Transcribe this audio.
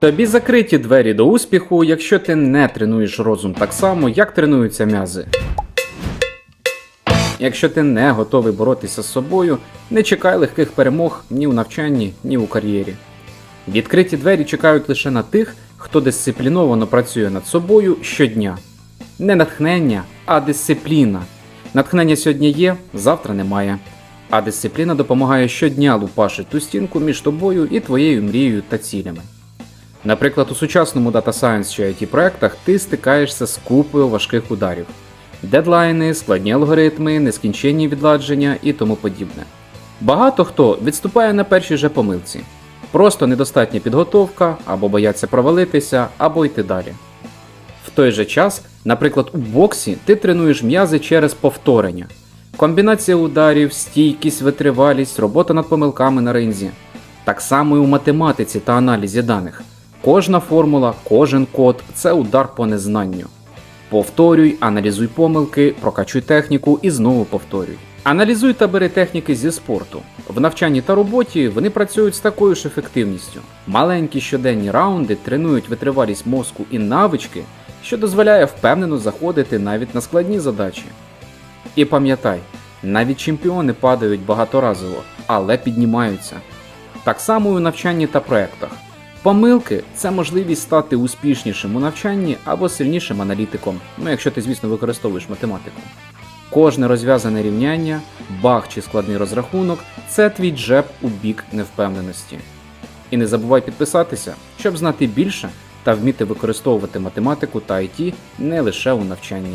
Тобі закриті двері до успіху, якщо ти не тренуєш розум так само, як тренуються м'язи. Якщо ти не готовий боротися з собою, не чекай легких перемог ні у навчанні, ні у кар'єрі. Відкриті двері чекають лише на тих, хто дисципліновано працює над собою щодня. Не натхнення, а дисципліна. Натхнення сьогодні є, завтра немає. А дисципліна допомагає щодня лупашити ту стінку між тобою і твоєю мрією та цілями. Наприклад, у сучасному Data Science чи IT проектах ти стикаєшся з купою важких ударів: дедлайни, складні алгоритми, нескінченні відладження і тому подібне. Багато хто відступає на першій же помилці. Просто недостатня підготовка, або бояться провалитися, або йти далі. В той же час, наприклад, у боксі ти тренуєш м'язи через повторення. Комбінація ударів, стійкість, витривалість, робота над помилками на ринзі. Так само і у математиці та аналізі даних. Кожна формула, кожен код це удар по незнанню. Повторюй, аналізуй помилки, прокачуй техніку і знову повторюй. Аналізуй та бери техніки зі спорту. В навчанні та роботі вони працюють з такою ж ефективністю. Маленькі щоденні раунди тренують витривалість мозку і навички, що дозволяє впевнено заходити навіть на складні задачі. І пам'ятай, навіть чемпіони падають багаторазово, але піднімаються. Так само і у навчанні та проектах. Помилки це можливість стати успішнішим у навчанні або сильнішим аналітиком, ну якщо ти, звісно, використовуєш математику. Кожне розв'язане рівняння, баг чи складний розрахунок це твій джеб у бік невпевненості. І не забувай підписатися, щоб знати більше та вміти використовувати математику та IT не лише у навчанні.